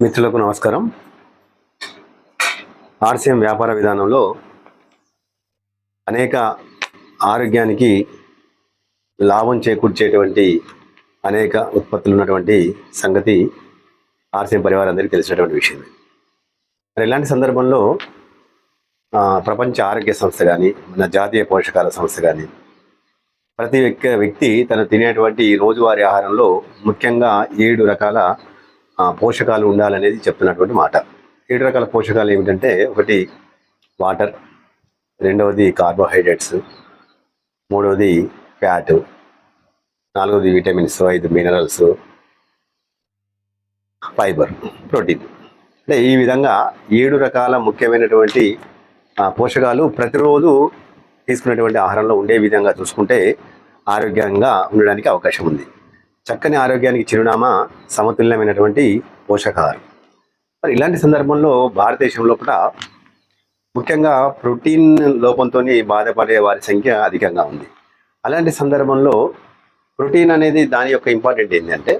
మిత్రులకు నమస్కారం. ఆర్సీఎం వ్యాపార విధానంలో అనేక ఆరోగ్యానికి లాభం చేకూర్చేటువంటి అనేక ఉత్పత్తులు ఉన్నటువంటి సంగతి ఆర్సీఎం పరివారం అందరికీ తెలిసినటువంటి విషయం మరి ఇలాంటి సందర్భంలో ప్రపంచ ఆరోగ్య సంస్థ కానీ మన జాతీయ పోషకాల సంస్థ కానీ ప్రతి వ్యక్తి వ్యక్తి తను తినేటువంటి రోజువారీ ఆహారంలో ముఖ్యంగా ఏడు రకాల పోషకాలు ఉండాలనేది చెప్తున్నటువంటి మాట. ఏడు రకాల పోషకాలు ఏమిటంటే ఒకటి వాటర్ రెండవది కార్బోహైడ్రేట్స్ మూడవది ఫ్యాట్ నాలుగవది విటమిన్స్ ఐదు మినరల్స్ ఫైబర్ ప్రోటీన్. అంటే ఈ విధంగా ఏడు రకాల ముఖ్యమైనటువంటి పోషకాలు ప్రతిరోజు తీసుకునేటువంటి ఆహారంలో ఉండే విధంగా చూసుకుంటే ఆరోగ్యంగా ఉండడానికి అవకాశం ఉంది. చక్కని ఆరోగ్యానికి చిరునామా సమతుల్యమైనటువంటి పోషకాహారం. మరి ఇలాంటి సందర్భంలో భారతదేశంలో కూడా ముఖ్యంగా ప్రోటీన్ లోపంతో బాధపడే వారి సంఖ్య అధికంగా ఉంది. అలాంటి సందర్భంలో ప్రోటీన్ అనేది దాని యొక్క ఇంపార్టెంట్ ఏంటంటే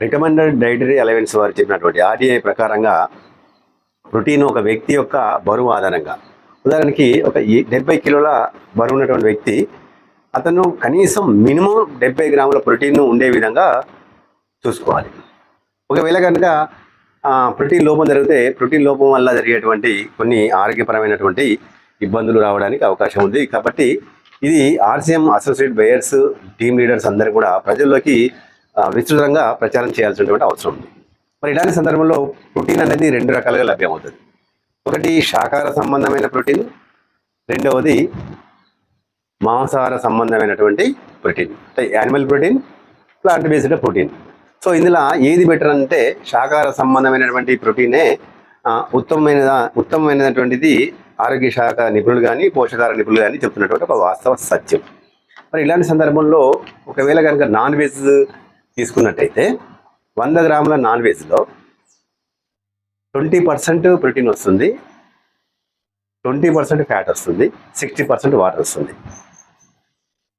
రికమెండెడ్ డైటరీ అలవెన్స్ వారు చెప్పినటువంటి ఆర్డీఐ ప్రకారంగా ప్రోటీన్ ఒక వ్యక్తి యొక్క బరువు ఆధారంగా. ఉదాహరణకి ఒక డెబ్బై కిలోల బరువు ఉన్నటువంటి వ్యక్తి అతను కనీసం మినిమం డెబ్బై గ్రాముల ప్రోటీన్ ఉండే విధంగా చూసుకోవాలి. ఒకవేళ కనుక ప్రోటీన్ లోపం జరిగితే ప్రోటీన్ లోపం వల్ల జరిగేటువంటి కొన్ని ఆరోగ్యపరమైనటువంటి ఇబ్బందులు రావడానికి అవకాశం ఉంది. కాబట్టి ఇది RCM associate buyers team leaders అందరూ కూడా ప్రజల్లోకి విస్తృతంగా ప్రచారం చేయాల్సినటువంటి అవసరం ఉంది. మరి ఇలాంటి సందర్భంలో ప్రోటీన్ అనేది రెండు రకాలుగా లభ్యమవుతుంది. ఒకటి శాకాహార సంబంధమైన ప్రోటీన్ రెండవది మాంసాహార సంబంధమైనటువంటి ప్రోటీన్. అంటే animal protein plant based protein. So ఇందులో ఏది బెటర్ అంటే శాకాహార సంబంధమైనటువంటి ప్రోటీనే ఉత్తమమైన ఉత్తమమైనటువంటిది ఆరోగ్య శాఖ నిపుణులు కానీ పోషకాహార నిపుణులు కానీ చెప్తున్నటువంటి ఒక వాస్తవ సత్యం. మరి ఇలాంటి సందర్భంలో ఒకవేళ కనుక నాన్ వెజ్ తీసుకున్నట్టయితే వంద గ్రాముల నాన్ వెజ్లో ట్వంటీ పర్సెంట్ ప్రోటీన్ వస్తుంది ట్వంటీ పర్సెంట్ ఫ్యాట్ వస్తుంది సిక్స్టీ పర్సెంట్ వాటర్ వస్తుంది.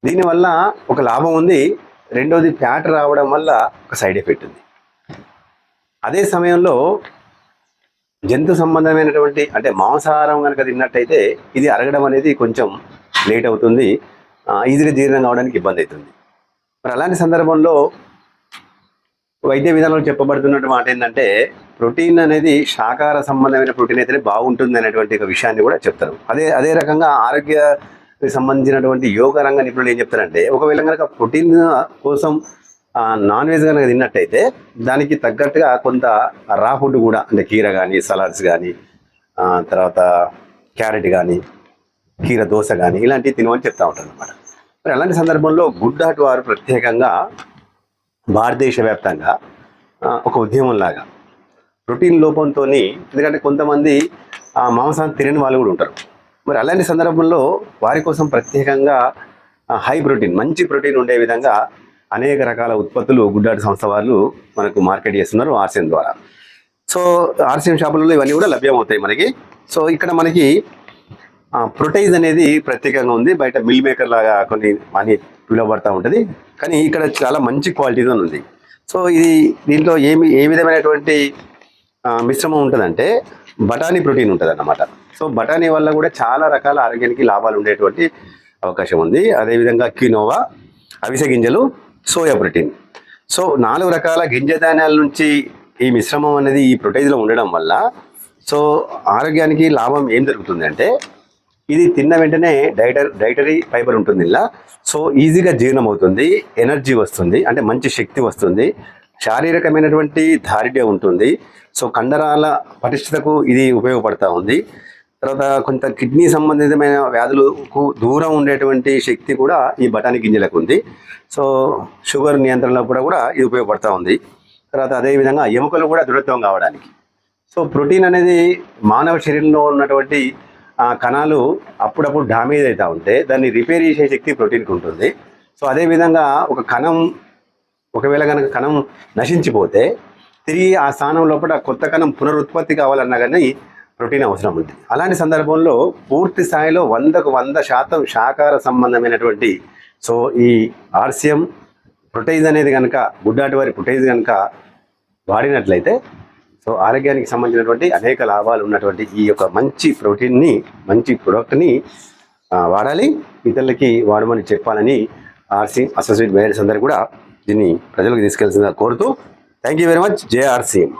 దీనివల్ల ఒక లాభం ఉంది. రెండోది ఫ్యాట్ రావడం వల్ల ఒక సైడ్ ఎఫెక్ట్ ఉంది. అదే సమయంలో జంతు సంబంధమైనటువంటి అంటే మాంసాహారం కనుక తిన్నట్టయితే ఇది అరగడం అనేది కొంచెం లేట్ అవుతుంది. ఈజీగా జీర్ణం కావడానికి ఇబ్బంది అవుతుంది. మరి అలాంటి సందర్భంలో వైద్య విధానంలో చెప్పబడుతున్నటువంటి మాట ఏంటంటే ప్రోటీన్ అనేది శాకాహార సంబంధమైన ప్రోటీన్ అయితేనే బాగుంటుంది అనేటువంటి ఒక విషయాన్ని కూడా చెప్తారు. అదే అదే రకంగా ఆరోగ్య సంబంధించినటువంటి యోగ రంగ నిపుణులు ఏం చెప్తారంటే ఒకవేళ కనుక ప్రోటీన్ కోసం నాన్ వెజ్ కనుక తిన్నట్టయితే దానికి తగ్గట్టుగా కొంత రా ఫుడ్ కూడా అంటే కీర కానీ సలాడ్స్ కానీ తర్వాత క్యారెట్ కానీ కీర దోశ కానీ ఇలాంటివి తినమని చెప్తా ఉంటారు అనమాట మరి అలాంటి సందర్భంలో గుడ్ వారు ప్రత్యేకంగా భారతదేశ వ్యాప్తంగా ఒక ఉద్యమం లాగా ప్రోటీన్ లోపంతో ఎందుకంటే కొంతమంది మాంసాన్ని తినని వాళ్ళు కూడా ఉంటారు. మరి అలాంటి సందర్భంలో వారి కోసం ప్రత్యేకంగా హై ప్రోటీన్ మంచి ప్రోటీన్ ఉండే విధంగా అనేక రకాల ఉత్పత్తులు గుడ్డాటి సంస్థ వాళ్ళు మనకు మార్కెట్ చేస్తున్నారు ఆర్సీఎం ద్వారా. సో ఆర్సీఎం షాపులలో ఇవన్నీ కూడా లభ్యమవుతాయి మనకి. సో ఇక్కడ మనకి ప్రొటైజ్ అనేది ప్రత్యేకంగా ఉంది. బయట మిల్ మేకర్ లాగా కొన్ని అని పిలువబడతా ఉంటుంది. కానీ ఇక్కడ చాలా మంచి క్వాలిటీతో ఉంది. సో ఇది దీంట్లో ఏమి ఏ విధమైనటువంటి మిశ్రమం ఉంటుందంటే బఠానీ ప్రోటీన్ ఉంటుంది అన్నమాట సో బఠానీ వల్ల కూడా చాలా రకాల ఆరోగ్యానికి లాభాలు ఉండేటువంటి అవకాశం ఉంది. అదేవిధంగా కినోవా అవిసె గింజలు సోయా ప్రోటీన్. సో నాలుగు రకాల గింజ ధాన్యాల నుంచి ఈ మిశ్రమం అనేది ఈ ప్రొటైజ్లో ఉండడం వల్ల సో ఆరోగ్యానికి లాభం ఏం జరుగుతుంది అంటే ఇది తిన్న వెంటనే డైటర్ డైటరీ ఫైబర్ ఉంటుంది ఇలా. సో ఈజీగా జీర్ణం అవుతుంది ఎనర్జీ వస్తుంది అంటే మంచి శక్తి వస్తుంది శారీరకమైనటువంటి దారిడ్యం ఉంటుంది. సో కండరాల పటిష్టతకు ఇది ఉపయోగపడతా ఉంది. తర్వాత కొంత కిడ్నీ సంబంధితమైన వ్యాధులకు దూరం ఉండేటువంటి శక్తి కూడా ఈ బఠానీ గింజలకు ఉంది. సో షుగర్ నియంత్రణలో కూడా కూడా ఇది ఉపయోగపడుతూ ఉంది. తర్వాత అదేవిధంగా ఎముకలు కూడా దృఢత్వం కావడానికి. సో ప్రోటీన్ అనేది మానవ శరీరంలో ఉన్నటువంటి ఆ, కణాలు అప్పుడప్పుడు డామేజ్ అవుతూ ఉంటే దాన్ని రిపేర్ చేసే శక్తి ప్రోటీన్కి ఉంటుంది. సో అదేవిధంగా ఒక కణం ఒకవేళ కనుక కణం నశించిపోతే తిరిగి ఆ స్థానం లోపల కొత్త కణం పునరుత్పత్తి కావాలన్నా కానీ ప్రోటీన్ అవసరం ఉంది. అలాంటి సందర్భంలో పూర్తి స్థాయిలో వందకు వంద శాతం శాకాహార సంబంధమైనటువంటి సో ఈ ఆర్సియం ప్రొటైజ్ అనేది కనుక గుడ్డాటి వారి ప్రొటైజ్ కనుక వాడినట్లయితే సో ఆరోగ్యానికి సంబంధించినటువంటి అనేక లాభాలు ఉన్నటువంటి ఈ యొక్క మంచి ప్రోటీన్ని మంచి ప్రోడక్ట్ని వాడాలి. ఇతరులకి వాడమని చెప్పాలని ఆర్సీ అసోసియేట్ మేనేజర్స్ అందరూ కూడా దీన్ని ప్రజలకు తీసుకెళ్తుందని కోరుతూ thank you very much. JRCM